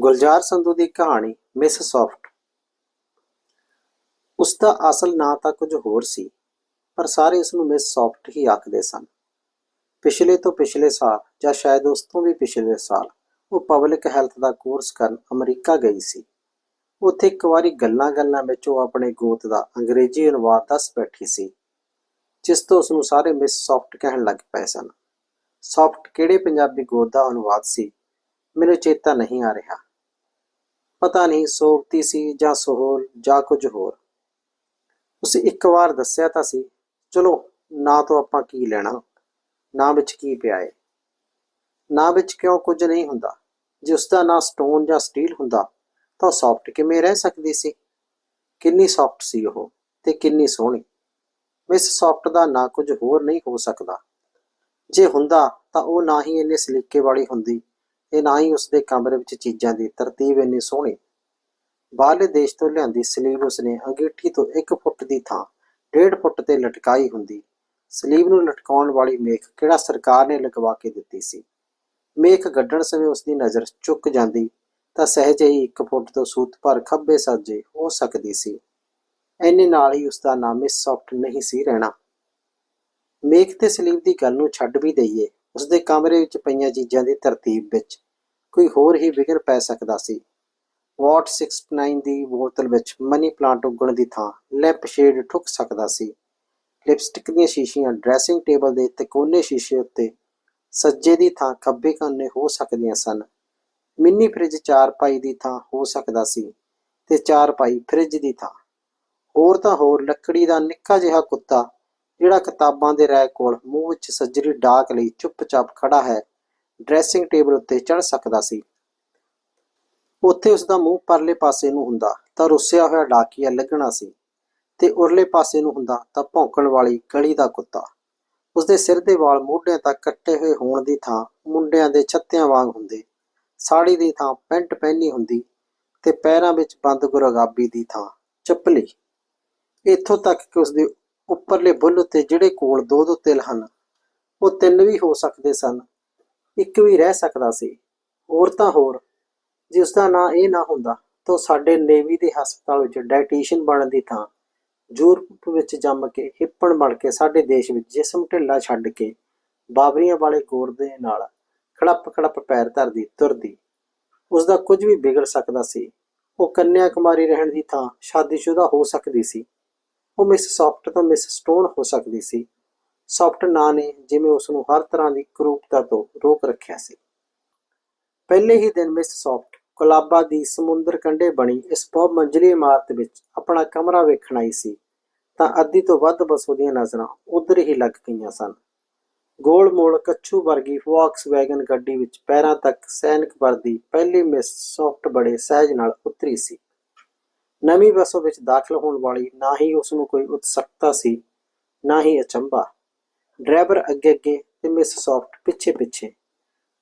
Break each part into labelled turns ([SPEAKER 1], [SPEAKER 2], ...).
[SPEAKER 1] ਗੁਲਜ਼ਾਰ ਸੰਧੂ ਦੀ ਕਹਾਣੀ miss soft ਉਸ ਦਾ ਅਸਲ ਨਾਂ ਤਾਂ ਕੁਝ ਹੋਰ ਸੀ, ਪਰ ਸਾਰੇ ਉਸ ਨੂੰ ਮਿਸ ਸੌਫਟ ਹੀ ਆਖਦੇ ਸਨ। ਪਿਛਲੇ ਤੋਂ ਪਿਛਲੇ ਸਾਲ, ਜਾਂ ਸ਼ਾਇਦ ਉਸ ਤੋਂ ਵੀ ਪਿਛਲੇ ਸਾਲ, ਉਹ ਪਬਲਿਕ ਹੈਲਥ ਦਾ ਕੋਰਸ ਕਰਨ ਅਮਰੀਕਾ ਗਈ ਸੀ। ਉੱਥੇ ਇੱਕ ਵਾਰੀ ਗੱਲਾਂ-ਗੱਲਾਂ ਵਿੱਚ ਉਹ ਆਪਣੇ ਗੋਤ ਦਾ ਅੰਗਰੇਜ਼ੀ ਅਨੁਵਾਦ ਦੱਸ ਬੈਠੀ ਸੀ, ਜਿਸ ਤੋਂ ਉਸ ਨੂੰ ਸਾਰੇ ਮਿਸ ਸੌਫਟ ਕਹਿਣ ਲੱਗ ਪਏ ਸਨ। ਸੌਫਟ ਕਿਹੜੇ ਪੰਜਾਬੀ ਗੋਤ ਦਾ ਅਨੁਵਾਦ ਸੀ? ਮੈਨੂੰ ਚੇਤਾ ਨਹੀਂ ਆ ਰਿਹਾ। ਪਤਾ ਨਹੀਂ ਸੋਵਤੀ ਸੀ ਜਾਂ ਸੋਹਲ ਜਾਂ ਕੁਝ ਹੋਰ। ਉਸੇ ਇੱਕ ਵਾਰ ਦੱਸਿਆ ਤਾਂ ਸੀ, ਚਲੋ ਨਾ ਤੋਂ ਆਪਾਂ ਕੀ ਲੈਣਾ, ਨਾ ਵਿੱਚ ਕੀ ਪਿਆ ਏ ਨਾ ਵਿੱਚ ਕਿਉਂ ਕੁਝ ਨਹੀਂ ਹੁੰਦਾ? ਜੇ ਉਸ ਦਾ ਨਾਂ ਸਟੋਨ ਜਾਂ ਸਟੀਲ ਹੁੰਦਾ, ਤਾਂ ਸੌਫਟ ਕਿਵੇਂ ਰਹਿ ਸਕਦੀ ਸੀ? ਕਿੰਨੀ ਸੌਫਟ ਸੀ ਉਹ ਤੇ ਕਿੰਨੀ ਸੋਹਣੀ। ਮਿਸ ਸੌਫਟ ਦਾ ਨਾ ਕੁਝ ਹੋਰ ਨਹੀਂ ਹੋ ਸਕਦਾ। ਜੇ ਹੁੰਦਾ ਤਾਂ ਉਹ ਨਾ ਹੀ ਇੰਨੇ ਸਲੀਕੇ ਵਾਲੀ ਹੁੰਦੀ। ਤੇ ਨਾ ਹੀ ਉਸਦੇ ਕਮਰੇ ਵਿੱਚ ਚੀਜ਼ਾਂ ਦੀ ਤਰਤੀਬ ਇੰਨੀ ਸੋਹਣੀ। ਬਾਹਰਲੇ ਦੇਸ਼ ਤੋਂ ਲਿਆਂਦੀ ਸਲੀਬ ਉਸਨੇ ਅੰਗੀਠੀ ਤੋਂ 1 ਫੁੱਟ ਦੀ ਥਾਂ 1.5 ਫੁੱਟ ਤੇ ਲਟਕਾਈ ਹੁੰਦੀ। ਸਲੀਬ ਨੂੰ ਲਟਕਾਉਣ ਵਾਲੀ ਮੇਖ ਕਿਹੜਾ ਸਰਕਾਰ ਨੇ ਲਗਵਾ ਕੇ ਦਿੱਤੀ ਸੀ? ਮੇਖ ਗੱਡਣ ਸਮੇਂ ਉਸਦੀ ਨਜ਼ਰ ਚੁੱਕ ਜਾਂਦੀ, ਤਾਂ ਸਹਿਜ ਹੀ 1 ਫੁੱਟ ਤੋਂ ਸੂਤ ਭਰ ਖੱਬੇ ਸੱਜੇ ਹੋ ਸਕਦੀ ਸੀ। ਐਨੇ ਨਾਲ ਹੀ ਉਸਦਾ ਨਾਮ ਮਿਸ ਸੌਫਟ ਨਹੀਂ ਸੀ ਰਹਿਣਾ। ਮੇਖ ਤੇ ਸਲੀਬ ਦੀ ਗੱਲ ਨੂੰ ਛੱਡ ਵੀ ਦਈਏ। ਉਸਦੇ ਕਮਰੇ ਵਿੱਚ ਪਈਆਂ ਚੀਜ਼ਾਂ ਦੀ ਤਰਤੀਬ ਵਿੱਚ ਕੋਈ ਹੋਰ ਹੀ ਵਿਗੜ ਪੈ ਸਕਦਾ ਸੀ। ਵਾਟ 69 ਦੀ ਬੋਤਲ ਵਿੱਚ ਮਨੀ ਪਲਾਂਟ ਉੱਗਣ ਦੀ ਥਾਂ ਲੈਂਪ ਸ਼ੇਡ ਠੁੱਕ ਸਕਦਾ ਸੀ। ਲਿਪਸਟਿਕ ਦੀਆਂ ਸ਼ੀਸ਼ੀਆਂ ਡਰੈਸਿੰਗ ਟੇਬਲ ਦੇ ਤਿਕੋਨੇ ਸ਼ੀਸ਼ੇ ਉੱਤੇ ਸੱਜੇ ਦੀ ਥਾਂ ਖੱਬੇ ਕੰਨੇ ਹੋ ਸਕਦੀਆਂ ਸਨ। ਮਿੰਨੀ ਫ੍ਰਿਜ ਚਾਰ ਪਾਈ ਦੀ ਥਾਂ ਹੋ ਸਕਦਾ ਸੀ ਤੇ ਚਾਰ ਪਾਈ ਫ੍ਰਿਜ ਦੀ ਥਾਂ। ਹੋਰ ਤਾਂ ਹੋਰ, ਲੱਕੜੀ ਦਾ ਨਿੱਕਾ ਜਿਹਾ ਕੁੱਤਾ ਜਿਹੜਾ ਕਿਤਾਬਾਂ ਦੇ ਰੈਕ ਕੋਲ ਮੂੰਹ ਵਿੱਚ ਸੱਜਰੀ ਡਾਕ ਲਈ ਚੁੱਪਚਾਪ ਖੜਾ ਹੈ ਡਰੈਸਿੰਗ ਟੇਬਲ ਉੱਤੇ ਚੜ ਸਕਦਾ ਸੀ। ਉੱਥੇ ਉਸ ਦਾ ਮੂੰਹ ਪਰਲੇ ਪਾਸੇ ਨੂੰ ਹੁੰਦਾ ਤਾਂ ਰੁੱਸਿਆ ਹੋਇਆ ਡਾਕੀਆ ਲੱਗਣਾ ਸੀ ਤੇ ਉਰਲੇ ਪਾਸੇ ਨੂੰ ਹੁੰਦਾ ਤਾਂ ਭੌਂਕਣ ਵਾਲੀ ਗਲੀ ਦਾ ਕੁੱਤਾ। ਉਸਦੇ ਸਿਰ ਦੇ ਵਾਲ ਮੋਢਿਆਂ ਤੱਕ ਕੱਟੇ ਹੋਏ ਹੋਣ ਦੀ ਥਾਂ ਮੁੰਡਿਆਂ ਦੇ ਛੱਤਿਆਂ ਵਾਂਗ ਹੁੰਦੇ। ਸਾੜੀ ਦੀ ਥਾਂ ਪੈਂਟ ਪਹਿਨੀ ਹੁੰਦੀ ਤੇ ਪੈਰਾਂ ਵਿੱਚ ਬੰਦ ਗੁਰਗਾਬੀ ਦੀ ਥਾਂ ਚੱਪਲੀ। ਇੱਥੋਂ ਤੱਕ ਕਿ ਉਸਦੇ ਉੱਪਰਲੇ ਬੁੱਲ ਉੱਤੇ ਜਿਹੜੇ ਕੋਲ ਦੋ ਦੋ ਤਿਲ ਹਨ, ਉਹ ਤਿੰਨ ਵੀ ਹੋ ਸਕਦੇ ਸਨ, ਇੱਕ ਵੀ ਰਹਿ ਸਕਦਾ ਸੀ। ਹੋਰ ਤਾਂ ਹੋਰ, ਜੇ ਉਸ ਦਾ ਨਾਂ ਇਹ ਨਾ ਹੁੰਦਾ, ਤਾਂ ਸਾਡੇ ਨੇਵੀ ਦੇ ਹਸਪਤਾਲ ਵਿੱਚ ਡਾਈਟੀਸ਼ੀਅਨ ਬਣਨ ਦੀ ਥਾਂ, ਯੂਰਪ ਵਿੱਚ ਜੰਮ ਕੇ ਹਿੱਪਣ ਬਣ ਕੇ ਸਾਡੇ ਦੇਸ਼ ਵਿੱਚ ਜਿਸਮ ਢਿੱਲਾ ਛੱਡ ਕੇ ਬਾਬਰੀਆਂ ਵਾਲੇ ਗੋਰ ਦੇ ਨਾਲ ਖੜੱਪ ਖੜੱਪ ਪੈਰ ਧਰਦੀ, ਤੁਰਦੀ। ਉਸ ਦਾ ਕੁਝ ਵੀ ਵਿਗੜ ਸਕਦਾ ਸੀ। ਉਹ ਕੰਨਿਆ ਕੁਮਾਰੀ ਰਹਿਣ ਦੀ ਥਾਂ ਸ਼ਾਦੀशुदा ਹੋ ਸਕਦੀ ਸੀ। ਉਹ ਮਿਸ ਸੌਫਟ ਤੋਂ ਮਿਸ ਸਟੋਨ ਹੋ ਸਕਦੀ ਸੀ। ਸੌਫਟ ਨਾਂ ਨੇ ਜਿਵੇਂ ਉਸ ਨੂੰ ਹਰ ਤਰ੍ਹਾਂ ਦੀ ਕਰੂਪਤਾ ਤੋਂ ਰੋਕ ਰੱਖਿਆ ਸੀ। ਪਹਿਲੇ ਹੀ ਦਿਨ ਮਿਸ ਸੌਫਟ ਗੁਲਾਬਾ ਦੀ ਸਮੁੰਦਰ ਕੰਢੇ ਬਣੀ ਇਸ ਬਹੁ ਮੰਜ਼ਲੀ ਇਮਾਰਤ ਵਿੱਚ ਆਪਣਾ ਕਮਰਾ ਵੇਖਣ ਆਈ ਸੀ। ਤਾਂ ਅੱਧੀ ਤੋਂ ਵੱਧ ਬਸ ਦੀਆਂ ਨਜ਼ਰਾਂ ਉਧਰ ਹੀ ਲੱਗ ਗਈਆਂ ਸਨ। ਗੋਲ ਮੋਲ ਕੱਛੂ ਵਰਗੀ ਵੈਗਨ ਗੱਡੀ ਵਿੱਚ ਪੈਰਾਂ ਤੱਕ ਸੈਨਿਕ ਵਰਦੀ ਪਹਿਲੀ ਮਿਸ ਸੌਫਟ ਬੜੇ ਸਹਿਜ ਨਾਲ ਉਤਰੀ ਸੀ। ਨਵੀਂ ਬੱਸੋਂ ਵਿੱਚ ਦਾਖਲ ਹੋਣ ਵਾਲੀ ਨਾ ਹੀ ਉਸ ਨੂੰ ਕੋਈ ਉਤਸਕਤਾ ਸੀ, ਨਾ ਹੀ ਅਚੰਭਾ। ਡਰਾਈਵਰ ਅੱਗੇ ਅੱਗੇ ਤੇ ਮਿਸ ਸੌਫਟ ਪਿੱਛੇ ਪਿੱਛੇ।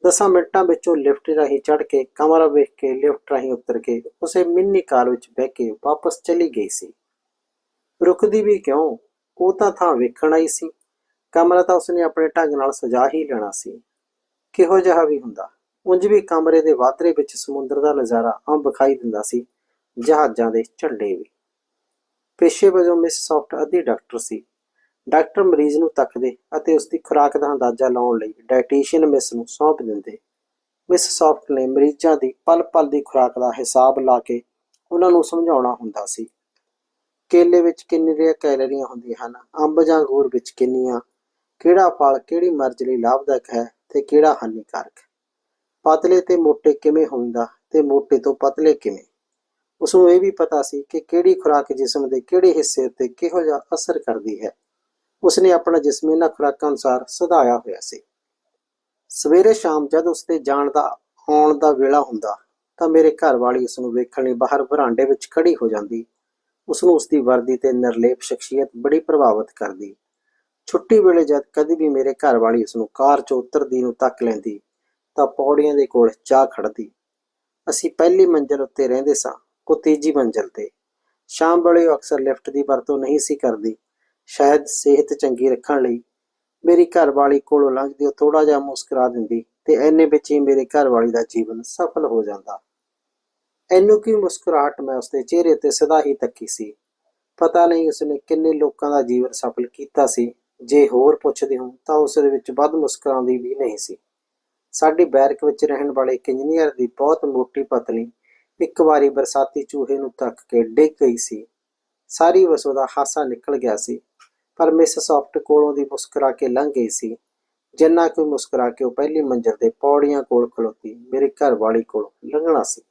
[SPEAKER 1] ਦਸਾਂ ਮਿੰਟਾਂ ਵਿੱਚੋਂ ਲਿਫਟ ਰਾਹੀਂ ਚੜ੍ਹ ਕੇ, ਕਮਰਾ ਵੇਖ ਕੇ ਲਿਫਟ ਰਾਹੀਂ ਉਤਰ ਕੇ ਉਸੇ ਮਿੰਨੀ ਕਾਰ ਵਿੱਚ ਬਹਿ ਕੇ ਵਾਪਸ ਚਲੀ ਗਈ ਸੀ। ਰੁਕਦੀ ਵੀ ਕਿਉਂ? ਉਹ ਤਾਂ ਥਾਂ ਵੇਖਣ ਆਈ ਸੀ। ਕਮਰਾ ਤਾਂ ਉਸਨੇ ਆਪਣੇ ਢੰਗ ਨਾਲ ਸਜਾ ਹੀ ਲੈਣਾ ਸੀ। ਕਿਹੋ ਜਿਹਾ ਵੀ ਹੁੰਦਾ। ਉਂਝ ਵੀ ਕਮਰੇ ਦੇ ਵਾਧਰੇ ਵਿੱਚ ਸਮੁੰਦਰ ਦਾ ਨਜ਼ਾਰਾ ਆਮ ਵਿਖਾਈ ਦਿੰਦਾ ਸੀ। ਜਹਾਜ਼ਾਂ ਦੇ ਝੰਡੇ ਵੀ। ਪੇਸ਼ੇ ਵਜੋਂ ਮਿਸ ਸੌਫਟ ਅੱਧੀ ਡਾਕਟਰ ਸੀ। ਡਾਕਟਰ ਮਰੀਜ਼ ਨੂੰ ਤੱਕਦੇ ਅਤੇ ਉਸ ਦੀ ਖੁਰਾਕ ਦਾ ਅੰਦਾਜ਼ਾ ਲਾਉਣ ਲਈ ਡਾਈਟੀਸ਼ੀਅਨ ਮਿਸ ਨੂੰ ਸੌਂਪ ਦਿੰਦੇ। ਮਿਸ ਸੌਫਟ ਨੇ ਮਰੀਜ਼ਾਂ ਦੀ ਪਲ-ਪਲ ਦੀ ਖੁਰਾਕ ਦਾ ਹਿਸਾਬ ਲਾ ਕੇ ਉਹਨਾਂ ਨੂੰ ਸਮਝਾਉਣਾ ਹੁੰਦਾ ਸੀ। ਕੇਲੇ ਵਿੱਚ ਕਿੰਨੀਆਂ ਕੈਲਰੀਆਂ ਹੁੰਦੀਆਂ ਹਨ, ਅੰਬ ਜਾਂ ਅੰਗੂਰ ਵਿੱਚ ਕਿੰਨੀਆਂ, ਕਿਹੜਾ ਫਲ ਕਿਹੜੀ ਮਰਜ਼ ਲਈ ਲਾਭਦਾਇਕ ਹੈ ਤੇ ਕਿਹੜਾ ਹਾਨੀਕਾਰਕ, ਪਤਲੇ ਤੇ ਮੋਟੇ ਕਿਵੇਂ ਹੁੰਦਾ ਤੇ ਮੋਟੇ ਤੋਂ ਪਤਲੇ ਕਿਵੇਂ? ਉਸ ਨੂੰ ਇਹ ਵੀ ਪਤਾ ਸੀ ਕਿ ਕਿਹੜੀ ਖੁਰਾਕ ਜਿਸਮ ਦੇ ਕਿਹੜੇ ਹਿੱਸੇ ਉੱਤੇ ਕਿਹੋ ਜਿਹਾ ਅਸਰ ਕਰਦੀ ਹੈ। ਉਸਨੇ ਆਪਣਾ ਜਿਸਮ ਇਹਨਾਂ ਖੁਰਾਕਾਂ ਅਨੁਸਾਰ ਸਦਾਇਆ ਹੋਇਆ ਸੀ। ਸਵੇਰੇ ਸ਼ਾਮ ਜਦ ਉਸਤੇ ਜਾਣ ਦਾ, ਆਉਣ ਦਾ ਵੇਲਾ ਹੁੰਦਾ, ਤਾਂ ਮੇਰੇ ਘਰ ਵਾਲੀ ਉਸ ਨੂੰ ਵੇਖਣ ਲਈ ਬਾਹਰ ਬਰਾਂਡੇ ਵਿੱਚ ਖੜੀ ਹੋ ਜਾਂਦੀ। ਉਸ ਨੂੰ ਉਸਦੀ ਵਰਦੀ ਤੇ ਨਿਰਲੇਪ ਸ਼ਖਸੀਅਤ ਬੜੀ ਪ੍ਰਭਾਵਿਤ ਕਰਦੀ। ਛੁੱਟੀ ਵੇਲੇ ਜਦ ਕਦੀ ਵੀ ਮੇਰੇ ਘਰ ਵਾਲੀ ਉਸ ਨੂੰ ਕਾਰ 'ਚੋਂ ਉਤਰਦੀ ਨੂੰ ਤੱਕ ਲੈਂਦੀ, ਤਾਂ ਪੌੜੀਆਂ ਦੇ ਕੋਲ ਚਾਹ ਖੜਦੀ। ਅਸੀਂ ਪਹਿਲੀ ਮੰਜ਼ਲ ਉੱਤੇ ਰਹਿੰਦੇ ਸਾਂ। ਉਹ ਤੀਜੀ ਮੰਜ਼ਲ ਤੇ ਸ਼ਾਮ ਵੇਲੇ ਉਹ ਅਕਸਰ ਲਿਫਟ ਦੀ ਵਰਤੋਂ ਨਹੀਂ ਸੀ ਕਰਦੀ। ਸ਼ਾਇਦ ਸਿਹਤ ਚੰਗੀ ਰੱਖਣ ਲਈ ਮੇਰੀ ਘਰਵਾਲੀ ਕੋਲੋਂ ਲੰਘਦੇ ਉਹ ਥੋੜਾ ਜਿਹਾ ਮੁਸਕਰਾ ਦਿੰਦੀ ਤੇ ਐਨੇ ਵਿੱਚ ਹੀ ਮੇਰੇ ਘਰਵਾਲੀ ਦਾ ਜੀਵਨ ਸਫਲ ਹੋ ਜਾਂਦਾ। ਐਨੂੰ ਕੀ ਮੁਸਕਰਾਹਟ ਮੈਂ ਉਸਦੇ ਚਿਹਰੇ ਤੇ ਸਦਾ ਹੀ ਤੱਕੀ ਸੀ। ਪਤਾ ਨਹੀਂ ਉਸਨੇ ਕਿੰਨੇ ਲੋਕਾਂ ਦਾ ਜੀਵਨ ਸਫਲ ਕੀਤਾ ਸੀ। ਜੇ ਹੋਰ ਪੁੱਛਦੇ ਹਾਂ ਤਾਂ ਉਸ ਦੇ ਵਿੱਚ ਵੱਧ ਮੁਸਕਰਾਉਂਦੀ ਵੀ ਨਹੀਂ ਸੀ। ਸਾਡੀ ਬੈਰਕ ਵਿੱਚ ਰਹਿਣ ਵਾਲੇ ਇੱਕ ਇੰਜੀਨੀਅਰ ਦੀ ਬਹੁਤ ਮੋਟੀ ਪਤਲੀ ਇੱਕ ਵਾਰੀ ਬਰਸਾਤੀ ਚੂਹੇ ਨੂੰ ਧੱਕ ਕੇ ਡਿੱਗ ਗਈ ਸੀ। ਸਾਰੀ ਵਸੋਂ ਹਾਸਾ ਨਿਕਲ ਗਿਆ ਸੀ, ਪਰ ਮਿਸ ਸੌਫਟ ਕੋਲੋਂ ਦੀ ਮੁਸਕਰਾ ਕੇ ਲੰਘ ਗਈ ਸੀ। ਜਿੰਨਾ ਕੋਈ ਮੁਸਕਰਾ ਕੇ ਉਹ ਪਹਿਲੀ ਮੰਜ਼ਰ ਦੇ ਪੌੜੀਆਂ ਕੋਲ ਖਲੋਤੀ, ਮੇਰੇ ਘਰ ਵਾਲੀ ਕੋਲ ਲੰਘਣਾ ਸੀ।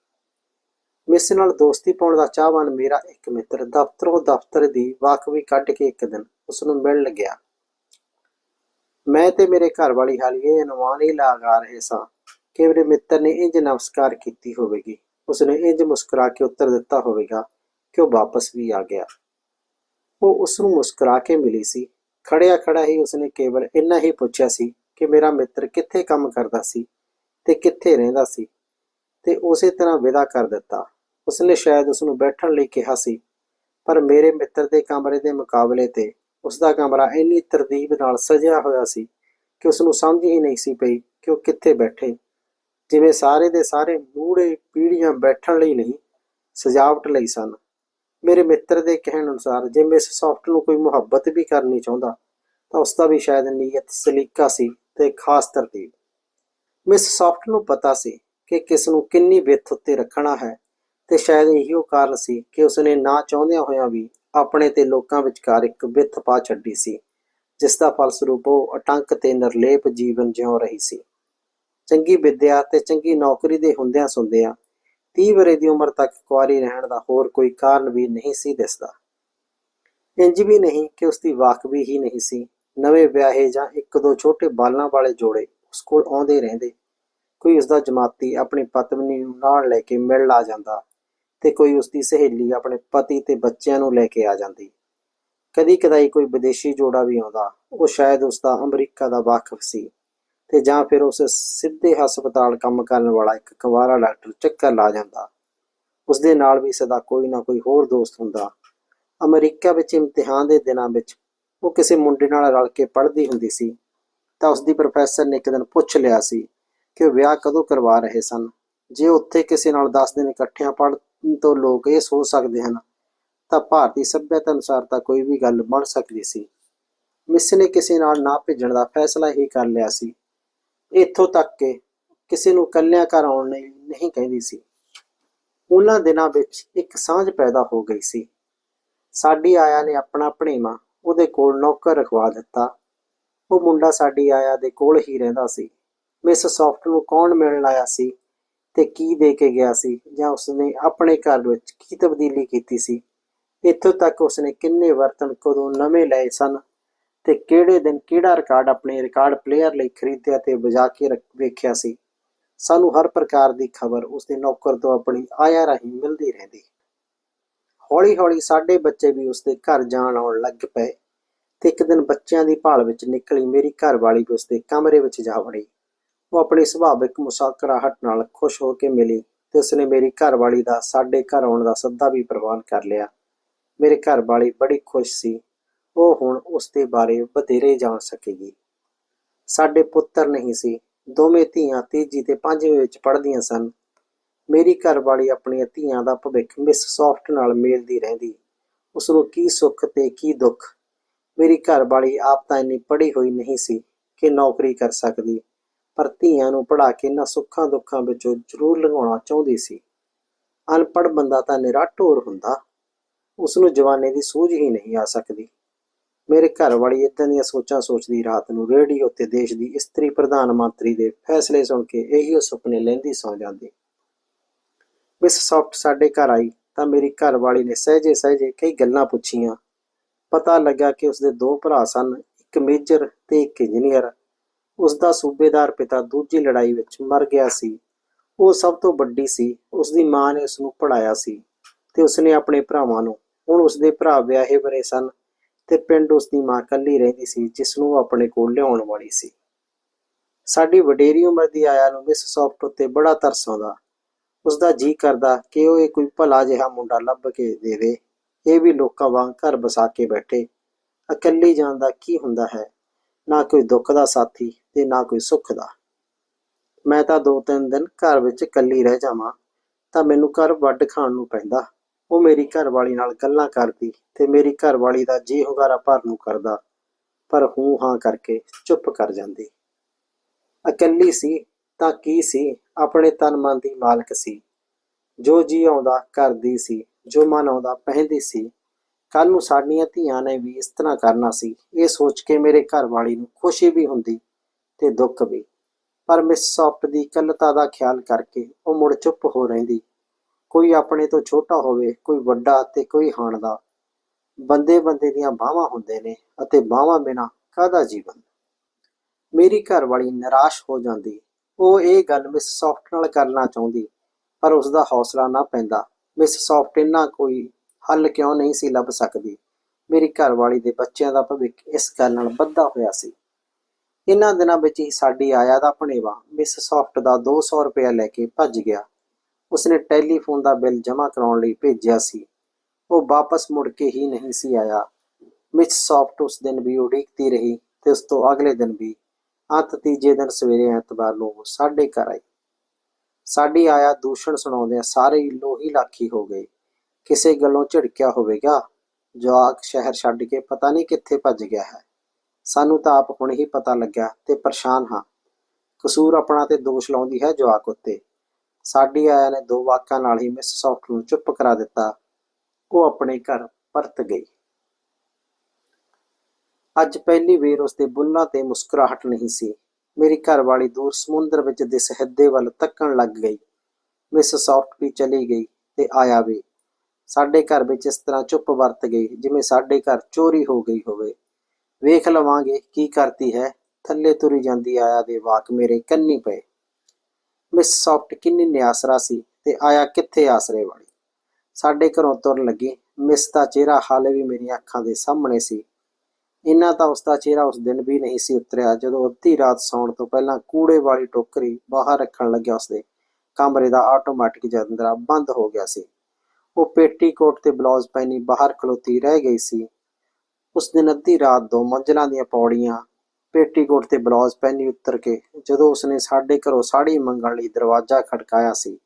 [SPEAKER 1] ਮਿਸ ਨਾਲ ਦੋਸਤੀ ਪਾਉਣ ਦਾ ਚਾਹਵਾਨ ਮੇਰਾ ਇੱਕ ਮਿੱਤਰ ਦਫ਼ਤਰੋਂ ਦਫ਼ਤਰ ਦੀ ਵਾਕਵੀ ਕੱਢ ਕੇ ਇੱਕ ਦਿਨ ਉਸ ਨੂੰ ਮਿਲਣ ਗਿਆ ਮੈਂ ਤੇ ਮੇਰੇ ਘਰ ਵਾਲੀ ਹਾਲ ਇਹ ਅਨੁਮਾਨ ਹੀ ਲਗਾ ਰਹੇ ਸਾਂ ਕਿ ਮੇਰੇ ਮਿੱਤਰ ਨੇ ਇੰਜ ਨਮਸਕਾਰ ਕੀਤੀ ਹੋਵੇਗੀ। ਉਸਨੇ ਇੰਜ ਮੁਸਕਰਾ ਕੇ ਉੱਤਰ ਦਿੱਤਾ ਹੋਵੇਗਾ ਕਿ ਉਹ ਵਾਪਸ ਵੀ ਆ ਗਿਆ? ਉਹ ਉਸ ਨੂੰ ਮੁਸਕਰਾ ਕੇ ਮਿਲੀ ਸੀ। ਖੜਿਆ ਖੜਾ ਹੀ ਉਸਨੇ ਕੇਵਲ ਇੰਨਾ ਹੀ ਪੁੱਛਿਆ ਸੀ ਕਿ ਮੇਰਾ ਮਿੱਤਰ ਕਿੱਥੇ ਕੰਮ ਕਰਦਾ ਸੀ ਤੇ ਕਿੱਥੇ ਰਹਿੰਦਾ ਸੀ ਤੇ ਉਸੇ ਤਰ੍ਹਾਂ ਵਿਦਾ ਕਰ ਦਿੱਤਾ। ਉਸਨੇ ਸ਼ਾਇਦ ਉਸ ਨੂੰ ਬੈਠਣ ਲਈ ਕਿਹਾ ਸੀ, ਪਰ ਮੇਰੇ ਮਿੱਤਰ ਦੇ ਕਮਰੇ ਦੇ ਮੁਕਾਬਲੇ ਤੇ ਉਸ ਦਾ ਕਮਰਾ ਇੰਨੀ ਤਰਤੀਬ ਨਾਲ ਸਜਿਆ ਹੋਇਆ ਸੀ ਕਿ ਉਸ ਨੂੰ ਸਮਝ ਹੀ ਨਹੀਂ ਸੀ ਪਈ ਕਿ ਉਹ ਕਿੱਥੇ ਬੈਠੇ। ਜਿਵੇਂ ਸਾਰੇ ਦੇ ਸਾਰੇ ਮੂੜੇ ਪੀੜੀਆਂ ਬੈਠਣ ਲਈ ਨਹੀਂ, ਸਜਾਵਟ ਲਈ ਸਨ। ਮੇਰੇ ਮਿੱਤਰ ਦੇ ਕਹਿਣ ਅਨੁਸਾਰ, ਜੇ ਮਿਸ ਸੌਫਟ ਨੂੰ ਕੋਈ ਮੁਹੱਬਤ ਵੀ ਕਰਨੀ ਚਾਹੁੰਦਾ, ਤਾਂ ਉਸ ਦਾ ਵੀ ਸ਼ਾਇਦ ਨੀਅਤ ਸਲੀਕਾ ਸੀ ਤੇ ਖਾਸ ਤਰਤੀਬ। ਮਿਸ ਸੌਫਟ ਨੂੰ ਪਤਾ ਸੀ ਕਿ ਕਿਸ ਨੂੰ ਕਿੰਨੀ ਵਿੱਥ ਉੱਤੇ ਰੱਖਣਾ ਹੈ ਤੇ ਸ਼ਾਇਦ ਇਹੀ ਉਹ ਕਾਰਨ ਸੀ ਕਿ ਉਸਨੇ ਨਾ ਚਾਹੁੰਦਿਆਂ ਹੋਇਆਂ ਵੀ ਆਪਣੇ ਤੇ ਲੋਕਾਂ ਵਿਚਕਾਰ ਇੱਕ ਵਿੱਥ ਪਾ ਛੱਡੀ ਸੀ, ਜਿਸ ਦਾ ਫਲਸਰੂਪ ਉਹ ਅਟੰਕ ਤੇ ਨਿਰਲੇਪ ਜੀਵਨ ਜਿਉ ਰਹੀ ਸੀ। ਚੰਗੀ ਵਿੱਦਿਆ ਤੇ ਚੰਗੀ ਨੌਕਰੀ ਦੇ ਹੁੰਦਿਆਂ ਸੁੰਦਿਆਂ 30 ਵਰੇ ਦੀ ਉਮਰ ਤੱਕ ਕੁਆਰੀ ਰਹਿਣ ਦਾ ਹੋਰ ਕੋਈ ਕਾਰਨ ਵੀ ਨਹੀਂ ਸੀ ਦਿਸਦਾ। ਇੰਜ ਵੀ ਨਹੀਂ ਕਿ ਉਸ ਦੀ ਵਾਕਬੀ ਹੀ ਨਹੀਂ ਸੀ। ਨਵੇਂ ਵਿਆਹੇ ਜਾਂ ਇੱਕ ਦੋ ਛੋਟੇ ਬਾਲਾਂ ਵਾਲੇ ਜੋੜੇ ਉਸ ਕੋਲ ਆਉਂਦੇ ਰਹਿੰਦੇ। ਕੋਈ ਉਸ ਦਾ ਜਮਾਤੀ ਆਪਣੀ ਪਤਨੀ ਨੂੰ ਨਾਲ ਲੈ ਕੇ ਮਿਲ ਆ ਜਾਂਦਾ ਤੇ ਕੋਈ ਉਸ ਦੀ ਸਹੇਲੀ ਆਪਣੇ ਪਤੀ ਤੇ ਬੱਚਿਆਂ ਨੂੰ ਲੈ ਕੇ ਆ ਜਾਂਦੀ। ਕਦੀ ਕਦਾਈ ਕੋਈ ਵਿਦੇਸ਼ੀ ਜੋੜਾ ਵੀ ਆਉਂਦਾ। ਉਹ ਸ਼ਾਇਦ ਉਸ ਦਾ ਅਮਰੀਕਾ ਦਾ ਵਾਕਫ ਸੀ। ਤੇ ਜਾਂ ਫਿਰ ਉਸ ਸਿੱਧੇ ਹਸਪਤਾਲ ਕੰਮ ਕਰਨ ਵਾਲਾ ਇੱਕ ਕੁਵਾਰਾ ਡਾਕਟਰ ਚੱਕਰ ਲਾ ਜਾਂਦਾ। ਉਸ ਦੇ ਨਾਲ ਵੀ ਸਦਾ ਕੋਈ ਨਾ ਕੋਈ ਹੋਰ ਦੋਸਤ ਹੁੰਦਾ। ਅਮਰੀਕਾ ਵਿੱਚ ਇਮਤਿਹਾਨ ਦੇ ਦਿਨਾਂ ਵਿੱਚ ਉਹ ਕਿਸੇ ਮੁੰਡੇ ਨਾਲ ਰਲ ਕੇ ਪੜ੍ਹਦੀ ਹੁੰਦੀ ਸੀ। ਤਾਂ ਉਸ ਦੀ ਪ੍ਰੋਫੈਸਰ ਨੇ ਇੱਕ ਦਿਨ ਪੁੱਛ ਲਿਆ ਸੀ ਕਿ ਉਹ ਵਿਆਹ ਕਦੋਂ ਕਰਵਾ ਰਹੇ ਸਨ। ਜੇ ਉੱਥੇ ਕਿਸੇ ਨਾਲ 10 ਦਿਨ ਇਕੱਠਿਆਂ ਪੜ੍ਹਨ ਤੋਂ ਲੋਕ ਇਹ ਸੋਚ ਸਕਦੇ ਹਨ, ਤਾਂ ਭਾਰਤੀ ਸੱਭਿਅਤਾ ਅਨੁਸਾਰ ਤਾਂ ਕੋਈ ਵੀ ਗੱਲ ਬਣ ਸਕਦੀ ਸੀ। ਮਿਸ ਨੇ ਕਿਸੇ ਨਾਲ ਨਾ ਭੇਜਣ ਦਾ ਫੈਸਲਾ ਹੀ ਕਰ ਲਿਆ ਸੀ। ਇੱਥੋਂ ਤੱਕ ਕਿ ਕਿਸੇ ਨੂੰ ਕੱਲਿਆਂ ਘਰ ਆਉਣ ਲਈ ਨਹੀਂ ਕਹਿੰਦੀ ਸੀ। ਉਹਨਾਂ ਦਿਨਾਂ ਵਿੱਚ ਇੱਕ ਸਾਂਝ ਪੈਦਾ ਹੋ ਗਈ ਸੀ। ਸਾਡੀ ਆਇਆ ਨੇ ਆਪਣਾ ਭਣੇਵਾ ਉਹਦੇ ਕੋਲ ਨੌਕਰ ਰਖਵਾ ਦਿੱਤਾ। ਉਹ ਮੁੰਡਾ ਸਾਡੀ ਆਇਆ ਦੇ ਕੋਲ ਹੀ ਰਹਿੰਦਾ ਸੀ। ਮਿਸ ਸੌਫਟ ਨੂੰ ਕੌਣ ਮਿਲਣ ਆਇਆ ਸੀ ਤੇ ਕੀ ਦੇ ਕੇ ਗਿਆ ਸੀ ਜਾਂ ਉਸਨੇ ਆਪਣੇ ਘਰ ਵਿੱਚ ਕੀ ਤਬਦੀਲੀ ਕੀਤੀ ਸੀ? ਇੱਥੋਂ ਤੱਕ ਉਸਨੇ ਕਿੰਨੇ ਬਰਤਨ ਕਦੋਂ ਨਵੇਂ ਲਏ ਸਨ? ਤੇ ਕਿਹੜੇ ਦਿਨ ਕਿਹੜਾ ਰਿਕਾਰਡ ਆਪਣੇ ਰਿਕਾਰਡ ਪਲੇਅਰ ਲਈ ਖਰੀਦਿਆ ਤੇ ਵਜਾ ਕੇ ਰੱਖ- ਵੇਖਿਆ ਸੀ? ਸਾਨੂੰ ਹਰ ਪ੍ਰਕਾਰ ਦੀ ਖਬਰ ਉਸਦੇ ਨੌਕਰ ਤੋਂ ਆਪਣੀ ਆਇਆ ਰਾਹੀਂ ਮਿਲਦੀ ਰਹਿੰਦੀ। ਹੌਲੀ-ਹੌਲੀ ਸਾਡੇ ਬੱਚੇ ਵੀ ਉਸਦੇ ਘਰ ਜਾਣ ਆਉਣ ਲੱਗ ਪਏ ਤੇ ਇੱਕ ਦਿਨ ਬੱਚਿਆਂ ਦੀ ਭਾਲ ਵਿੱਚ ਨਿਕਲੀ, ਮੇਰੀ ਘਰਵਾਲੀ ਵੀ ਉਸਦੇ ਕਮਰੇ ਵਿੱਚ ਜਾ ਵੜੀ। ਉਹ ਆਪਣੀ ਸੁਭਾਵਿਕ ਮੁਸਕਰਾਹਟ ਨਾਲ ਖੁਸ਼ ਹੋ ਕੇ ਮਿਲੀ ਤੇ ਉਸਨੇ ਮੇਰੀ ਘਰਵਾਲੀ ਦਾ, ਸਾਡੇ ਘਰ ਆਉਣ ਦਾ ਸੱਦਾ ਵੀ ਪ੍ਰਵਾਨ ਕਰ ਲਿਆ। ਮੇਰੇ ਘਰਵਾਲੀ ਬੜੀ ਖੁਸ਼ ਸੀ ਉਹ ਹੁਣ ਉਸ ਦੇ ਬਾਰੇ ਵਧੇਰੇ ਜਾਣ ਸਕੇਗੀ। ਸਾਡੇ ਪੁੱਤਰ ਨਹੀਂ ਸੀ। ਦੋਵੇਂ ਧੀਆਂ ਤੀਜੀ ਤੇ ਪੰਜਵੀਂ ਵਿੱਚ ਪੜ੍ਹਦੀਆਂ ਸਨ। ਮੇਰੀ ਘਰਵਾਲੀ ਆਪਣੀਆਂ ਧੀਆਂ ਦਾ ਭਵਿੱਖ ਮਿਸ ਸੌਫਟ ਨਾਲ ਮੇਲਦੀ ਰਹਿੰਦੀ। ਉਸ ਨੂੰ ਕੀ ਸੁੱਖ ਤੇ ਕੀ ਦੁੱਖ। ਮੇਰੀ ਘਰਵਾਲੀ ਆਪ ਤਾਂ ਇੰਨੀ ਪੜ੍ਹੀ ਹੋਈ ਨਹੀਂ ਸੀ ਕਿ ਨੌਕਰੀ ਕਰ ਸਕਦੀ, ਪਰ ਧੀਆਂ ਨੂੰ ਪੜ੍ਹਾ ਕੇ ਇਹਨਾਂ ਸੁੱਖਾਂ ਦੁੱਖਾਂ ਵਿੱਚੋਂ ਜ਼ਰੂਰ ਲੰਘਾਉਣਾ ਚਾਹੁੰਦੀ ਸੀ। ਅਨਪੜ੍ਹ ਬੰਦਾ ਤਾਂ ਨਿਰਾ ਢੋਰ ਹੁੰਦਾ। ਉਸ ਨੂੰ ਜਵਾਨੇ ਦੀ ਸੂਝ ਹੀ ਨਹੀਂ ਆ ਸਕਦੀ। ਮੇਰੇ ਘਰ ਵਾਲੀ ਇਦਾਂ ਦੀਆਂ ਸੋਚਾਂ ਸੋਚਦੀ ਰਾਤ ਨੂੰ ਰੇਡੀਓ ਤੇ ਦੇਸ਼ ਦੀ ਇਸਤਰੀ ਪ੍ਰਧਾਨ ਮੰਤਰੀ ਦੇ ਫੈਸਲੇ ਸੁਣ ਕੇ ਇਹੀ ਉਹ ਸੁਪਨੇ ਲੈਂਦੀ ਸੌ ਜਾਂਦੀ। ਮਿਸ ਸੌਫਟ, ਸਾਡੇ ਘਰ ਆਈ ਤਾਂ ਮੇਰੀ ਘਰ ਵਾਲੀ ਨੇ ਸਹਿਜੇ ਸਹਿਜੇ ਕਈ ਗੱਲਾਂ ਪੁੱਛੀਆਂ। ਪਤਾ ਲੱਗਾ ਕਿ ਉਸਦੇ ਦੋ ਭਰਾ ਸਨ, ਇੱਕ ਮੇਜਰ ਤੇ ਇੱਕ ਇੰਜੀਨੀਅਰ। ਉਸ ਦਾ ਸੂਬੇਦਾਰ ਪਿਤਾ ਦੂਜੀ ਲੜਾਈ ਵਿੱਚ ਮਰ ਗਿਆ ਸੀ। ਉਹ ਸਭ ਤੋਂ ਵੱਡੀ ਸੀ। ਉਸ ਦੀ ਮਾਂ ਨੇ ਉਸ ਨੂੰ ਪੜਾਇਆ ਸੀ ਤੇ ਉਸਨੇ ਆਪਣੇ ਭਰਾਵਾਂ ਨੂੰ, ਹੁਣ ਉਸਦੇ ਭਰਾ ਵਿਆਹੇ ਬਰੇ ਸਨ। ਤੇ ਪਿੰਡ ਉਸ ਦੀ ਮਾਂ ਇਕੱਲੀ ਰਹਿੰਦੀ ਸੀ ਜਿਸ ਨੂੰ ਉਹ ਆਪਣੇ ਕੋਲ ਲਿਆਉਣ ਵਾਲੀ ਸੀ। ਸਾਡੀ ਵਡੇਰੀ ਉਮਰ ਦੀ ਆਇਆ ਨੂੰ ਮਿਸ ਸੌਫਟ ਉੱਤੇ ਬੜਾ ਤਰਸ ਆਉਂਦਾ। ਉਸ ਦਾ ਜੀ ਕਰਦਾ ਕਿ ਉਹ ਇਹ ਕੋਈ ਭਲਾ ਜਿਹਾ ਮੁੰਡਾ ਲੱਭ ਕੇ ਦੇਵੇ। ਇਹ ਵੀ ਲੋਕਾਂ ਵਾਂਗ ਘਰ ਬਸਾ ਕੇ ਬੈਠੇ। ਇਕੱਲੀ ਜਾਣ ਦਾ ਕੀ ਹੁੰਦਾ ਹੈ? ਨਾ ਕੋਈ ਦੁੱਖ ਦਾ ਸਾਥੀ ਤੇ ਨਾ ਕੋਈ ਸੁੱਖ ਦਾ। ਮੈਂ ਤਾਂ ਦੋ ਤਿੰਨ ਦਿਨ ਘਰ ਵਿੱਚ ਇਕੱਲੀ ਰਹਿ ਜਾਵਾਂ, ਤਾਂ ਮੈਨੂੰ ਘਰ ਵੱਢ ਖਾਣ ਨੂੰ ਪੈਂਦਾ। ਉਹ ਮੇਰੀ ਘਰਵਾਲੀ ਨਾਲ ਗੱਲਾਂ ਕਰਦੀ ਤੇ ਮੇਰੀ ਘਰਵਾਲੀ ਦਾ ਜੀ ਹੁੰਗਾਰਾ ਭਰ ਨੂੰ ਕਰਦਾ। ਪਰ ਹੂੰ ਹਾਂ ਕਰਕੇ ਚੁੱਪ ਕਰ ਜਾਂਦੀ। ਇਕੱਲੀ ਸੀ ਤਾਂ ਕੀ ਸੀ? ਆਪਣੇ ਤਨ ਮਨ ਦੀ ਮਾਲਕ ਸੀ। ਜੋ ਜੀ ਆਉਂਦਾ ਕਰਦੀ ਸੀ, ਜੋ ਮਨ ਆਉਂਦਾ ਪਹਿਨਦੀ ਸੀ। ਕੱਲ ਨੂੰ ਸਾਡੀਆਂ ਧੀਆਂ ਨੇ ਵੀ ਇਸ ਤਰ੍ਹਾਂ ਕਰਨਾ ਸੀ। ਇਹ ਸੋਚ ਕੇ ਮੇਰੇ ਘਰ ਵਾਲੀ ਨੂੰ ਖੁਸ਼ੀ ਵੀ ਹੁੰਦੀ ਤੇ ਦੁੱਖ ਵੀ। ਪਰ ਮਿਸ ਸੌਫਟ ਦੀ ਇਕੱਲਤਾ ਦਾ ਖਿਆਲ ਕਰਕੇ ਉਹ ਮੁੜ ਚੁੱਪ ਹੋ ਰਹਿੰਦੀ। ਕੋਈ ਆਪਣੇ ਤੋਂ ਛੋਟਾ ਹੋਵੇ, ਕੋਈ ਵੱਡਾ ਤੇ ਕੋਈ ਹਾਣਦਾ, ਬੰਦੇ ਬੰਦੇ ਦੀਆਂ ਬਾਹਾਂ ਹੁੰਦੇ ਨੇ ਅਤੇ ਬਾਹਾਂ ਬਿਨਾ ਕਾਹਦਾ ਜੀਵਨ? ਮੇਰੀ ਘਰ ਵਾਲੀ ਨਿਰਾਸ਼ ਹੋ ਜਾਂਦੀ, ਉਹ ਇਹ ਗੱਲ ਮਿਸ ਸੌਫਟ ਨਾਲ ਕਰਨਾ ਚਾਹੁੰਦੀ, ਪਰ ਉਸ ਦਾ ਹੌਸਲਾ ਨਾ ਪੈਂਦਾ। ਮਿਸ ਸੌਫਟ ਇੰਨਾ ਕੋਈ ਹੱਲ ਕਿਉਂ ਨਹੀਂ ਸੀ ਲੱਭ ਸਕਦੀ? ਮੇਰੀ ਘਰਵਾਲੀ ਦੇ ਬੱਚਿਆਂ ਦਾ ਭਵਿੱਖ ਇਸ ਗੱਲ ਨਾਲ ਬੱਧਾ ਹੋਇਆ ਸੀ। ਇਹਨਾਂ ਦਿਨਾਂ ਵਿੱਚ ਹੀ ਸਾਡੀ ਆਇਆ ਦਾ ਭਣੇਵਾ ਮਿਸ ਸੌਫਟ ਦਾ 200 ਰੁਪਇਆ ਲੈ ਕੇ ਭੱਜ ਗਿਆ। ਉਸਨੇ ਟੈਲੀਫੋਨ ਦਾ ਬਿੱਲ ਜਮ੍ਹਾਂ ਕਰਾਉਣ ਲਈ ਭੇਜਿਆ ਸੀ। ਉਹ ਵਾਪਸ ਮੁੜ ਕੇ ਹੀ ਨਹੀਂ ਸੀ ਆਇਆ। ਮਿਸ ਸੌਫਟ ਉਸ ਦਿਨ ਵੀ ਉਡੀਕਦੀ ਰਹੀ ਤੇ ਉਸ ਤੋਂ ਅਗਲੇ ਦਿਨ ਵੀ। ਅੰਤ ਤੀਜੇ ਦਿਨ ਸਵੇਰੇ ਐਤਵਾਰ ਨੂੰ ਉਹ ਸਾਡੇ ਘਰ ਆਈ। ਸਾਡੀ ਆਇਆ ਦੂਸ਼ਣ ਸੁਣਾਉਂਦਿਆਂ ਸਾਰੇ ਲੋਹੀ ਲਾਖੀ ਹੋ ਗਏ। ਕਿਸੇ ਗੱਲੋਂ ਝਿੜਕਿਆ ਹੋਵੇਗਾ? ਜਵਾਕ ਸ਼ਹਿਰ ਛੱਡ ਕੇ ਪਤਾ ਨਹੀਂ ਕਿੱਥੇ ਭੱਜ ਗਿਆ ਹੈ। ਸਾਨੂੰ ਤਾਂ ਆਪ ਹੁਣ ਹੀ ਪਤਾ ਲੱਗਿਆ ਤੇ ਪਰੇਸ਼ਾਨ ਹਾਂ। ਕਸੂਰ ਆਪਣਾ ਤੇ ਦੋਸ਼ ਲਾਉਂਦੀ ਹੈ ਜਵਾਕ ਉੱਤੇ। ਸਾਡੀ ਆਇਆ ਨੇ ਦੋ ਵਾਕਾਂ ਨਾਲ ਹੀ ਮਿਸ ਸੌਫਟ ਨੂੰ ਚੁੱਪ ਕਰਾ ਦਿੱਤਾ। ਉਹ ਆਪਣੇ ਘਰ ਪਰਤ ਗਈ। ਅੱਜ ਪਹਿਲੀ ਵੇਰ ਉਸਦੇ ਬੁੱਲਾਂ ਤੇ ਮੁਸਕਰਾਹਟ ਨਹੀਂ ਸੀ। ਮੇਰੀ ਘਰਵਾਲੀ ਦੂਰ ਸਮੁੰਦਰ ਵਿੱਚ ਦਿਸ ਹਿੱਦੇ ਵੱਲ ਤੱਕਣ ਲੱਗ ਗਈ। ਮਿਸ ਸੌਫਟ ਵੀ ਚਲੀ ਗਈ ਤੇ ਆਇਆ ਵੀ। ਸਾਡੇ ਘਰ ਵਿੱਚ ਇਸ ਤਰ੍ਹਾਂ ਚੁੱਪ ਵਰਤ ਗਈ ਜਿਵੇਂ ਸਾਡੇ ਘਰ ਚੋਰੀ ਹੋ ਗਈ ਹੋਵੇ। ਵੇਖ ਲਵਾਂਗੇ ਕੀ ਕਰਤੀ ਹੈ। ਥੱਲੇ ਤੁਰੀ ਜਾਂਦੀ ਆਇਆ ਦੇ ਵਾਕ ਮੇਰੇ ਕੰਨੀ ਪਏ। ਮਿਸ ਸੌਫਟ ਕਿੰਨੀ ਨਿਆਸਰਾ ਸੀ ਤੇ ਆਇਆ ਕਿੱਥੇ ਆਸਰੇ ਵਾਲੀ? ਸਾਡੇ ਘਰੋਂ ਤੁਰਨ ਲੱਗੀ। ਮਿਸ ਦਾ ਚਿਹਰਾ ਹਾਲੇ ਵੀ ਮੇਰੀਆਂ ਅੱਖਾਂ ਦੇ ਸਾਹਮਣੇ ਸੀ। ਇੰਨਾ ਤਾਂ ਉਸ ਦਾ ਚਿਹਰਾ ਉਸ ਦਿਨ ਵੀ ਨਹੀਂ ਸੀ ਉਤਰਿਆ ਜਦੋਂ ਅੱਧੀ ਰਾਤ ਸੌਣ ਤੋਂ ਪਹਿਲਾਂ ਕੂੜੇ ਵਾਲੀ ਟੋਕਰੀ ਬਾਹਰ ਰੱਖਣ ਲੱਗਿਆ ਉਸਦੇ। ਕਮਰੇ ਦਾ ਆਟੋਮੈਟਿਕ ਜੰਦਰਾ ਬੰਦ ਹੋ ਗਿਆ ਸੀ। ਉਹ ਪੇਟੀ ਕੋਟ ਤੇ ਬਲਾਉਜ਼ ਪਹਿਨੀ ਬਾਹਰ ਖਲੋਤੀ ਰਹਿ ਗਈ ਸੀ। ਉਸ ਦਿਨ ਅੱਧੀ ਰਾਤ ਦੋ ਮੰਜ਼ਲਾਂ ਦੀਆਂ ਪੌੜੀਆਂ ਪੇਟੀਕੋਟ ਤੇ ਬਲਾਉਜ਼ ਪਹਿਨੀ ਉੱਤਰ ਕੇ ਜਦੋਂ ਉਸਨੇ ਸਾਡੇ ਘਰੋਂ ਸਾੜੀ ਮੰਗਣ ਲਈ ਦਰਵਾਜ਼ਾ ਖੜਕਾਇਆ ਸੀ,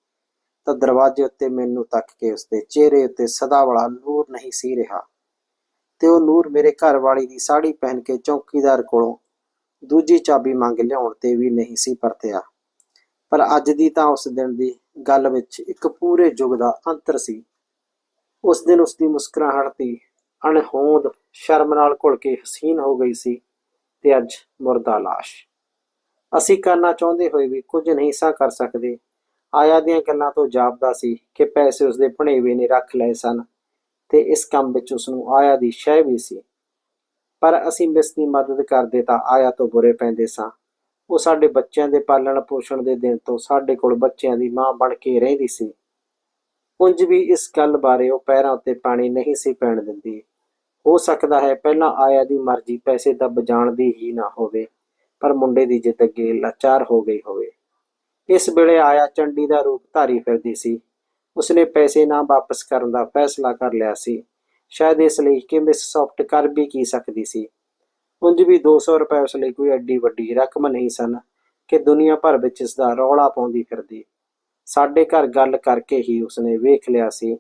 [SPEAKER 1] ਤਾਂ ਦਰਵਾਜ਼ੇ ਉੱਤੇ ਮੈਨੂੰ ਤੱਕ ਕੇ ਉਸਦੇ ਚਿਹਰੇ ਉੱਤੇ ਸਦਾ ਵਾਲਾ ਨੂਰ ਨਹੀਂ ਸੀ ਰਿਹਾ। ਤੇ ਉਹ ਨੂਰ ਮੇਰੇ ਘਰ ਵਾਲੀ ਦੀ ਸਾੜੀ ਪਹਿਨ ਕੇ ਚੌਕੀਦਾਰ ਕੋਲੋਂ ਦੂਜੀ ਚਾਬੀ ਮੰਗ ਲਿਆਉਣ ਤੇ ਵੀ ਨਹੀਂ ਸੀ ਪਰਤਿਆ। ਪਰ ਅੱਜ ਦੀ ਤਾਂ ਉਸ ਦਿਨ ਦੀ ਗੱਲ ਵਿੱਚ ਇੱਕ ਪੂਰੇ ਯੁੱਗ ਦਾ ਅੰਤਰ ਸੀ। ਉਸ ਦਿਨ ਉਸ ਦੀ ਮੁਸਕਰਾਹਟ ਦੀ ਅਣਹੋਂਦ ਸ਼ਰਮ ਨਾਲ ਘੁਲ ਕੇ ਹਸੀਨ ਹੋ ਗਈ ਸੀ। ਤੇ ਅੱਜ ਮੁਰਦਾ ਲਾਸ਼। ਅਸੀਂ ਕਰਨਾ ਚਾਹੁੰਦੇ ਹੋਏ ਵੀ ਕੁਝ ਨਹੀਂ ਸਾ ਕਰ ਸਕਦੇ। ਆਇਆ ਦੀਆਂ ਗੱਲਾਂ ਤੋਂ ਜਾਪਦਾ ਸੀ ਕਿ ਪੈਸੇ ਉਸਦੇ ਭਣੇਵੇਂ ਨੇ ਰੱਖ ਲਏ ਸਨ ਤੇ ਇਸ ਕੰਮ ਵਿੱਚ ਉਸ ਨੂੰ ਆਇਆ ਦੀ ਸ਼ੈ ਵੀ ਸੀ। ਪਰ ਅਸੀਂ ਮਿਸ ਦੀ ਮਦਦ ਕਰਦੇ ਤਾਂ ਆਇਆ ਤੋਂ ਬੁਰੇ ਪੈਂਦੇ ਸਾਂ। ਉਹ ਸਾਡੇ ਬੱਚਿਆਂ ਦੇ ਪਾਲਣ ਪੋਸ਼ਣ ਦੇ ਦਿਨ ਤੋਂ ਸਾਡੇ ਕੋਲ ਬੱਚਿਆਂ ਦੀ ਮਾਂ ਬਣ ਕੇ ਰਹਿੰਦੀ ਸੀ। ਉਂਝ ਵੀ ਇਸ ਗੱਲ ਬਾਰੇ ਉਹ ਪੈਰਾਂ ਉੱਤੇ ਪਾਣੀ ਨਹੀਂ ਸੀ ਪੈਣ ਦਿੰਦੀ। ਹੋ ਸਕਦਾ ਹੈ, ਪਹਿਲਾਂ ਆਇਆ ਦੀ ਮਰਜ਼ੀ ਪੈਸੇ ਦੱਬ ਜਾਣ ਦੀ ਹੀ ਨਾ ਹੋਵੇ, ਪਰ ਮੁੰਡੇ ਦੀ ਜਿੱਦ ਅੱਗੇ ਲਾਚਾਰ ਹੋ ਗਈ ਹੋਵੇ। ਇਸ ਵੇਲੇ ਆਇਆ ਚੰਡੀ ਦਾ ਰੂਪ ਧਾਰੀ ਫਿਰਦੀ ਸੀ। ਉਸਨੇ ਪੈਸੇ ਨਾ ਵਾਪਸ ਕਰਨ ਦਾ ਫੈਸਲਾ ਕਰ ਲਿਆ ਸੀ। ਸ਼ਾਇਦ ਇਸ ਲਈ ਕਿ ਮਿਸ ਸੌਫਟ ਕਰ ਵੀ ਕੀ ਸਕਦੀ ਸੀ। ਉਂਝ ਵੀ 200 ਰੁਪਏ ਉਸ ਲਈ ਕੋਈ ਐਡੀ ਵੱਡੀ ਰਕਮ ਨਹੀਂ ਸਨ ਕਿ ਦੁਨੀਆ ਭਰ ਵਿੱਚ ਇਸ ਦਾ ਰੌਲਾ ਪਾਉਂਦੀ ਫਿਰਦੀ। ਸਾਡੇ ਘਰ ਗੱਲ ਕਰਕੇ ਹੀ ਉਸਨੇ ਵੇਖ ਲਿਆ ਸੀ।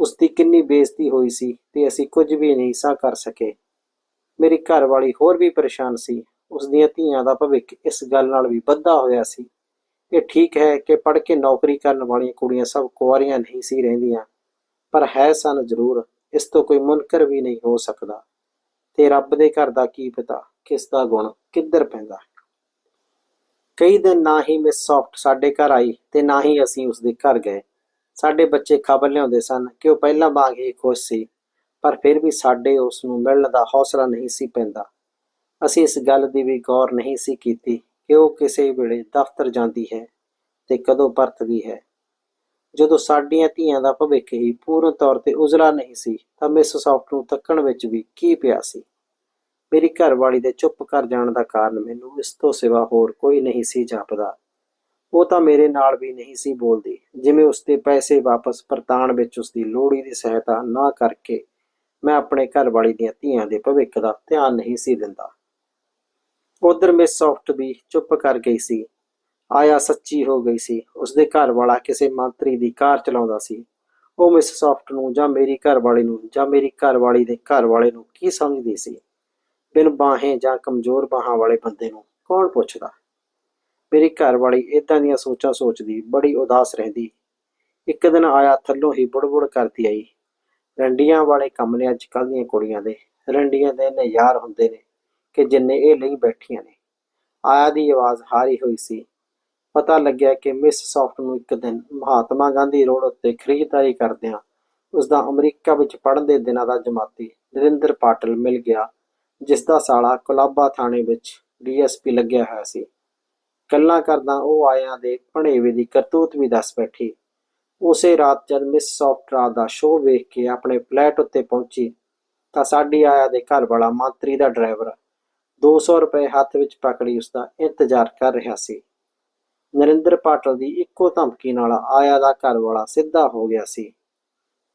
[SPEAKER 1] ਉਸ ਦੀ ਕਿੰਨੀ ਬੇਇੱਜ਼ਤੀ ਹੋਈ ਸੀ ਤੇ ਅਸੀਂ ਕੁਝ ਵੀ ਨਹੀਂ ਸਾ ਕਰ ਸਕੇ। ਮੇਰੀ ਘਰ ਵਾਲੀ ਹੋਰ ਵੀ ਪਰੇਸ਼ਾਨ ਸੀ। ਉਸ ਦੀਆਂ ਧੀਆਂ ਦਾ ਭਵਿੱਖ ਇਸ ਗੱਲ ਨਾਲ ਵੀ ਬੱਧਾ ਹੋਇਆ ਸੀ। ਇਹ ਠੀਕ ਹੈ ਕਿ ਪੜ੍ਹ ਕੇ ਨੌਕਰੀ ਕਰਨ ਵਾਲੀਆਂ ਕੁੜੀਆਂ ਸਭ ਕੁਆਰੀਆਂ ਨਹੀਂ ਸੀ ਰਹਿੰਦੀਆਂ, ਪਰ ਹੈ ਸਨ ਜ਼ਰੂਰ, ਇਸ ਤੋਂ ਕੋਈ ਮੁਨਕਰ ਵੀ ਨਹੀਂ ਹੋ ਸਕਦਾ। ਤੇ ਰੱਬ ਦੇ ਘਰ ਦਾ ਕੀ ਪਤਾ ਕਿਸ ਦਾ ਗੁਣ ਕਿੱਧਰ ਪੈਂਦਾ। ਕਈ ਦਿਨ ਨਾ ਹੀ ਮਿਸ ਸੌਫਟ ਸਾਡੇ ਘਰ ਆਈ ਤੇ ਨਾ ਹੀ ਅਸੀਂ ਉਸ ਦੇ ਘਰ ਗਏ। ਸਾਡੇ ਬੱਚੇ ਖਬਰ ਲਿਆਉਂਦੇ ਸਨ ਕਿ ਉਹ ਪਹਿਲਾਂ ਵਾਂਗ ਹੀ ਖੁਸ਼ ਸੀ, ਪਰ ਫਿਰ ਵੀ ਸਾਡੇ ਉਸ ਨੂੰ ਮਿਲਣ ਦਾ ਹੌਸਲਾ ਨਹੀਂ ਸੀ ਪੈਂਦਾ। ਅਸੀਂ ਇਸ ਗੱਲ ਦੀ ਵੀ ਗੌਰ ਨਹੀਂ ਸੀ ਕੀਤੀ ਕਿ ਉਹ ਕਿਸੇ ਵੇਲੇ ਦਫ਼ਤਰ ਜਾਂਦੀ ਹੈ ਤੇ ਕਦੋਂ ਪਰਤਦੀ ਹੈ। ਜਦੋਂ ਸਾਡੀਆਂ ਧੀਆਂ ਦਾ ਭਵਿੱਖ ਹੀ ਪੂਰਨ ਤੌਰ ਤੇ ਉਜਲਾ ਨਹੀਂ ਸੀ, ਤਾਂ ਮਿਸ ਸੌਫਟ ਨੂੰ ਤੱਕਣ ਵਿੱਚ ਵੀ ਕੀ ਪਿਆ ਸੀ? ਮੇਰੀ ਘਰਵਾਲੀ ਦੇ ਚੁੱਪ ਕਰ ਜਾਣ ਦਾ ਕਾਰਨ ਮੈਨੂੰ ਇਸ ਤੋਂ ਸਿਵਾ ਹੋਰ ਕੋਈ ਨਹੀਂ ਸੀ ਜਾਪਦਾ। ਉਹ ਤਾਂ ਮੇਰੇ ਨਾਲ ਵੀ ਨਹੀਂ ਸੀ ਬੋਲਦੀ। ਜਿਵੇਂ ਉਸਦੇ ਪੈਸੇ ਵਾਪਸ ਪਰਤਾਣ ਵਿੱਚ ਉਸਦੀ ਲੋੜੀ ਦੀ ਸਹਾਇਤਾ ਨਾ ਕਰਕੇ ਮੈਂ ਆਪਣੇ ਘਰਵਾਲੀ ਦੀਆਂ ਧੀਆਂ ਦੇ ਭਵਿੱਖ ਦਾ ਧਿਆਨ ਨਹੀਂ ਸੀ ਦਿੰਦਾ। ਉਧਰ ਮਿਸ ਸੌਫਟ ਵੀ ਚੁੱਪ ਕਰ ਗਈ ਸੀ। ਆਇਆ ਸੱਚੀ ਹੋ ਗਈ ਸੀ। ਉਸਦੇ ਘਰ ਵਾਲਾ ਕਿਸੇ ਮੰਤਰੀ ਦੀ ਕਾਰ ਚਲਾਉਂਦਾ ਸੀ। ਉਹ ਮਿਸ ਸੌਫਟ ਨੂੰ ਜਾਂ ਮੇਰੀ ਘਰਵਾਲੀ ਨੂੰ ਜਾਂ ਮੇਰੀ ਘਰਵਾਲੀ ਦੇ ਘਰ ਵਾਲੇ ਨੂੰ ਕੀ ਸਮਝਦੀ ਸੀ? ਬਿਨ ਬਾਹੇ ਜਾਂ ਕਮਜ਼ੋਰ ਬਾਹਾਂ ਵਾਲੇ ਬੰਦੇ ਨੂੰ ਕੌਣ ਪੁੱਛਦਾ? ਮੇਰੀ ਘਰਵਾਲੀ ਇਦਾਂ ਦੀਆਂ ਸੋਚਾਂ ਸੋਚਦੀ, ਬੜੀ ਉਦਾਸ ਰਹਿੰਦੀ। ਇੱਕ ਦਿਨ ਆਇਆ, ਥੱਲੋਂ ਹੀ ਬੁੜਬੁੜ ਕਰਦੀ ਆਈ। ਰੰਡੀਆਂ ਵਾਲੇ ਕੰਮ ਨੇ ਅੱਜ ਕੱਲ੍ਹ ਦੀਆਂ ਕੁੜੀਆਂ ਦੇ। ਰੰਡੀਆਂ ਦੇ ਇੰਨੇ ਯਾਰ ਹੁੰਦੇ ਨੇ ਕਿ ਜਿੰਨੇ ਇਹ ਲਈ ਬੈਠੀਆਂ ਨੇ। ਆਇਆ ਦੀ ਆਵਾਜ਼ ਹਾਰੀ ਹੋਈ ਸੀ। ਪਤਾ ਲੱਗਿਆ ਕਿ ਮਿਸ ਸੌਫਟ ਨੂੰ ਇੱਕ ਦਿਨ ਮਹਾਤਮਾ ਗਾਂਧੀ ਰੋਡ ਉੱਤੇ ਖਰੀਦਦਾਰੀ ਕਰਦਿਆਂ ਉਸ ਦਾ ਅਮਰੀਕਾ ਵਿੱਚ ਪੜ੍ਹਨ ਦੇ ਦਿਨਾਂ ਦਾ ਜਮਾਤੀ ਨਰਿੰਦਰ ਪਾਟਲ ਮਿਲ ਗਿਆ ਜਿਸ ਦਾ ਸਾਲਾ ਕੁਲਾਬਾ ਥਾਣੇ ਵਿੱਚ ਡੀਐਸਪੀ ਲੱਗਿਆ ਹੋਇਆ ਸੀ। ਗੱਲਾਂ ਕਰਦਾ ਉਹ ਆਇਆਂ ਦੇ ਭਣੇਵੇਂ ਦੀ ਕਰਤੂਤ ਵੀ ਦੱਸ ਬੈਠੀ। ਉਸੇ ਰਾਤ ਜਦ ਮਿਸ ਸੌਫਟ ਰਾਤ ਦਾ ਸ਼ੋਅ ਵੇਖ ਕੇ ਆਪਣੇ ਫਲੈਟ ਉੱਤੇ ਪਹੁੰਚੀ, ਤਾਂ ਸਾਡੀ ਆਇਆ ਦੇ ਘਰ ਵਾਲਾ ਮੰਤਰੀ ਦਾ ਡਰਾਈਵਰ 200 ਰੁਪਏ ਹੱਥ ਵਿੱਚ ਪਕੜੀ ਉਸ ਦਾ ਇੰਤਜ਼ਾਰ ਕਰ ਰਿਹਾ ਸੀ। ਨਰਿੰਦਰ ਪਾਟਲ ਦੀ ਇੱਕੋ ਧਮਕੀ ਨਾਲ ਆਇਆ ਦਾ ਘਰ ਵਾਲਾ ਸਿੱਧਾ ਹੋ ਗਿਆ ਸੀ।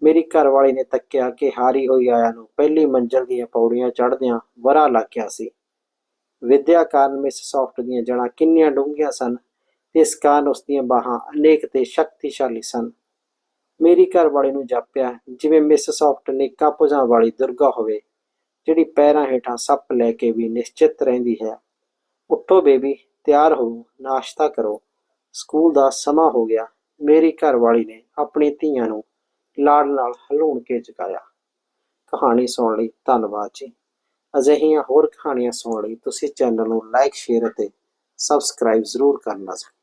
[SPEAKER 1] ਮੇਰੀ ਘਰਵਾਲੀ ਨੇ ਤੱਕਿਆ ਕਿ ਹਾਰੀ ਹੋਈ ਆਇਆ ਨੂੰ ਪਹਿਲੀ ਮੰਜ਼ਲ ਦੀਆਂ ਪੌੜੀਆਂ ਚੜ੍ਹਦਿਆਂ ਵਰਾ ਲੱਗ ਗਿਆ ਸੀ। ਵਿਦਿਆ ਕਾਰਨ ਮਿਸ ਸੌਫਟ ਦੀਆਂ ਜੜ੍ਹਾਂ ਕਿੰਨੀਆਂ ਡੂੰਘੀਆਂ ਸਨ, ਇਸ ਕਾਰਨ ਉਸ ਦੀਆਂ ਬਾਹਾਂ ਅਨੇਕ ਤੇ ਸ਼ਕਤੀਸ਼ਾਲੀ ਸਨ। ਮੇਰੀ ਘਰਵਾਲੀ ਨੂੰ ਜਾਪਿਆ, ਜਿਵੇਂ ਮਿਸ ਸੌਫਟ ਨੇਕਾਂ ਭੁਜਾਂ ਵਾਲੀ ਦੁਰਗਾ ਹੋਵੇ, ਜਿਹੜੀ ਪੈਰਾਂ ਹੇਠਾਂ ਸੱਪ ਲੈ ਕੇ ਵੀ ਨਿਸ਼ਚਿਤ ਰਹਿੰਦੀ ਹੈ। ਉੱਠੋ ਬੇਬੀ, ਤਿਆਰ ਹੋ, ਨਾਸ਼ਤਾ ਕਰੋ। ਸਕੂਲ ਦਾ ਸਮਾਂ ਹੋ ਗਿਆ। ਮੇਰੀ ਘਰਵਾਲੀ ਨੇ ਆਪਣੀ ਧੀਆਂ ਨੂੰ ਲਾੜ ਨਾਲ ਹਲੂਣ ਕੇ ਜਗਾਇਆ। ਕਹਾਣੀ ਸੁਣਨ ਲਈ ਧੰਨਵਾਦ ਜੀ। ਅਜਿਹੀਆਂ ਹੋਰ ਕਹਾਣੀਆਂ ਸੁਣਨ ਲਈ ਤੁਸੀਂ ਚੈਨਲ ਨੂੰ ਲਾਈਕ ਸ਼ੇਅਰ ਅਤੇ ਸਬਸਕ੍ਰਾਈਬ ਜ਼ਰੂਰ ਕਰਨਾ। ਜੀ